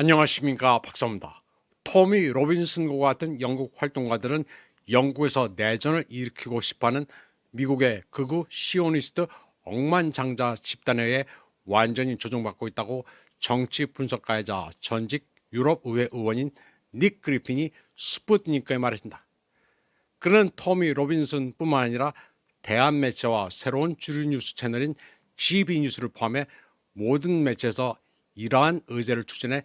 안녕하십니까 박사입니다. 토미 로빈슨과 같은 영국 활동가들은 영국에서 내전을 일으키고 싶어하는 미국의 극우 시오니스트 억만장자 집단에 의해 완전히 조종받고 있다고 정치 분석가이자 전직 유럽 의회 의원인 닉 그리핀이 스푸트니크에 말했습니다. 그는 토미 로빈슨뿐만 아니라 대한 매체와 새로운 주류 뉴스 채널인 GB 뉴스를 포함해 모든 매체에서 이러한 의제를 추진해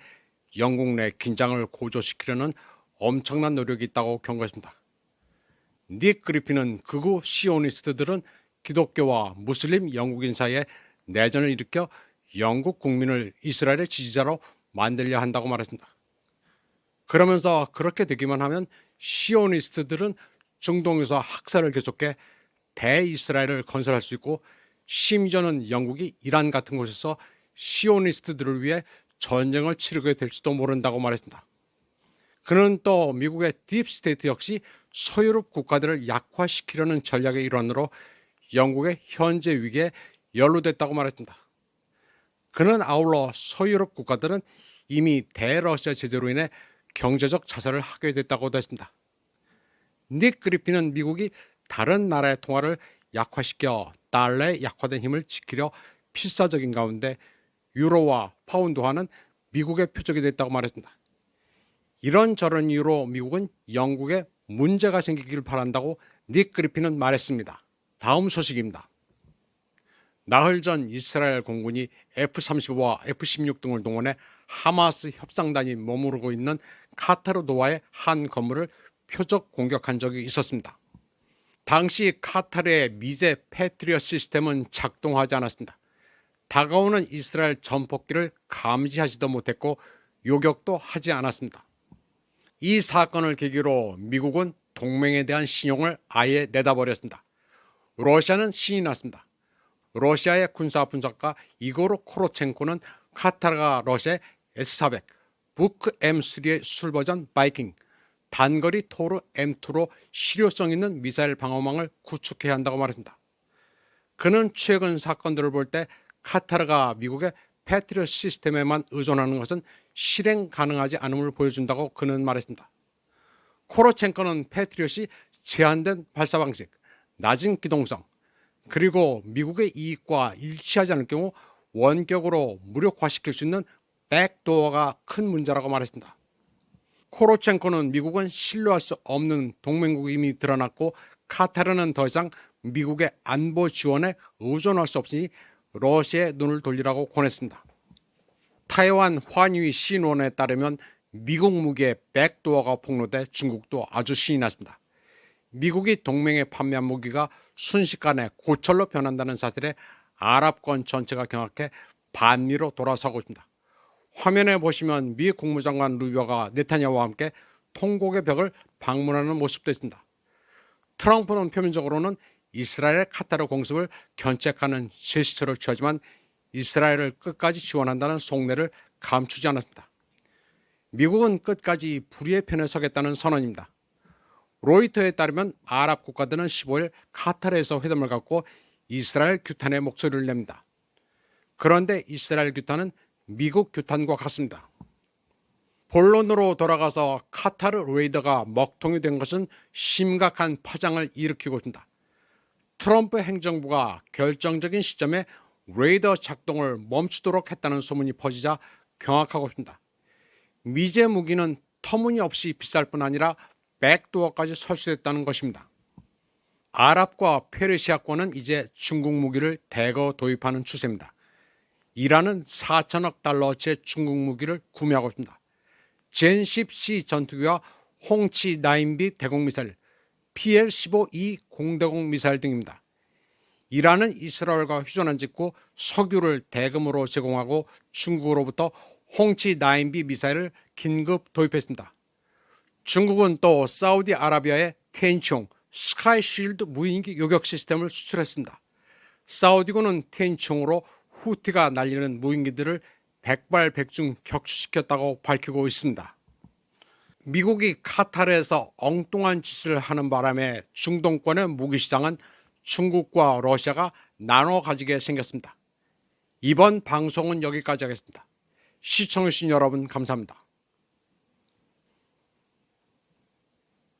영국 내 긴장을 고조시키려는 엄청난 노력이 있다고 경고했습니다. 닉 그리핀은 극우 시오니스트들은 기독교와 무슬림 영국인 사이에 내전을 일으켜 영국 국민을 이스라엘의 지지자로 만들려 한다고 말했습니다. 그러면서 그렇게 되기만 하면 시오니스트들은 중동에서 학살을 계속해 대이스라엘을 건설할 수 있고 심지어는 영국이 이란 같은 곳에서 시오니스트들을 위해 전쟁을 치르게 될지도 모른다고 말했습니다. 그는 또 미국의 딥스테이트 역시 서유럽 국가들을 약화시키려는 전략의 일환으로 영국의 현재 위기에 연루됐다고 말했습니다. 그는 아울러 서유럽 국가들은 이미 대러시아 제재로 인해 경제적 자살을 하게 됐다고도 했습니다. 닉 그리핀은 미국이 다른 나라의 통화를 약화시켜 달러의 약화된 힘을 지키려 필사적인 가운데 유로와 파운드화는 미국의 표적이 됐다고 말했습니다. 이런저런 이유로 미국은 영국에 문제가 생기기를 바란다고 닉 그리핀은 말했습니다. 다음 소식입니다. 나흘 전 이스라엘 공군이 F-35와 F-16 등을 동원해 하마스 협상단이 머무르고 있는 카타르 도하의 한 건물을 표적 공격한 적이 있었습니다. 당시 카타르의 미제 패트리어 시스템은 작동하지 않았습니다. 다가오는 이스라엘 전폭기를 감지하지도 못했고 요격도 하지 않았습니다. 이 사건을 계기로 미국은 동맹에 대한 신용을 아예 내다버렸습니다. 러시아는 신이 났습니다. 러시아의 군사 분석가 이고르 코로첸코는 카타르가 러시아의 S400, 부크 M3의 술 버전 바이킹, 단거리 토르 M2로 실효성 있는 미사일 방어망을 구축해야 한다고 말했습니다. 그는 최근 사건들을 볼 때 카타르가 미국의 패트리어 시스템에만 의존하는 것은 실행 가능하지 않음을 보여준다고 그는 말했습니다. 코로첸코는 패트리엇이 제한된 발사 방식, 낮은 기동성, 그리고 미국의 이익과 일치하지 않을 경우 원격으로 무력화시킬 수 있는 백도어가 큰 문제라고 말했습니다. 코로첸코는 미국은 신뢰할 수 없는 동맹국임이 드러났고 카타르는 더 이상 미국의 안보 지원에 의존할 수 없으니 러시아의 눈을 돌리라고 권했습니다. 타이완 환유이 신원에 따르면 미국 무기의 백도어가 폭로돼 중국도 아주 신이 났습니다. 미국이 동맹에 판매한 무기가 순식간에 고철로 변한다는 사실에 아랍권 전체가 경악해 반미로 돌아서고 있습니다. 화면에 보시면 미 국무장관 루비오가 네타냐와 함께 통곡의 벽을 방문하는 모습도 있습니다. 트럼프는 표면적으로는 이스라엘의 카타르 공습을 견책하는 제스처를 취하지만 이스라엘을 끝까지 지원한다는 속내를 감추지 않았습니다. 미국은 끝까지 불의의 편에 서겠다는 선언입니다. 로이터에 따르면 아랍 국가들은 15일 카타르에서 회담을 갖고 이스라엘 규탄의 목소리를 냅니다. 그런데 이스라엘 규탄은 미국 규탄과 같습니다. 본론으로 돌아가서 카타르 레이더가 먹통이 된 것은 심각한 파장을 일으키고 있습니다. 트럼프 행정부가 결정적인 시점에 레이더 작동을 멈추도록 했다는 소문이 퍼지자 경악하고 있습니다. 미제 무기는 터무니없이 비쌀 뿐 아니라 백도어까지 설치됐다는 것입니다. 아랍과 페르시아권은 이제 중국 무기를 대거 도입하는 추세입니다. 이란은 4천억 달러어치의 중국 무기를 구매하고 있습니다. 젠10C 전투기와 홍치 9B 대공미사일, PL-15E 공대공 미사일 등입니다. 이란은 이스라엘과 휴전한 직후 석유를 대금으로 제공하고 중국으로부터 홍치 9B 미사일을 긴급 도입했습니다. 중국은 또 사우디아라비아의 텐총 스카이 쉴드 무인기 요격 시스템을 수출했습니다. 사우디군은 텐총으로 후티가 날리는 무인기들을 백발백중 격추시켰다고 밝히고 있습니다. 미국이 카타르에서 엉뚱한 짓을 하는 바람에 중동권의 무기 시장은 중국과 러시아가 나눠 가지게 생겼습니다. 이번 방송은 여기까지 하겠습니다. 시청해주신 여러분 감사합니다.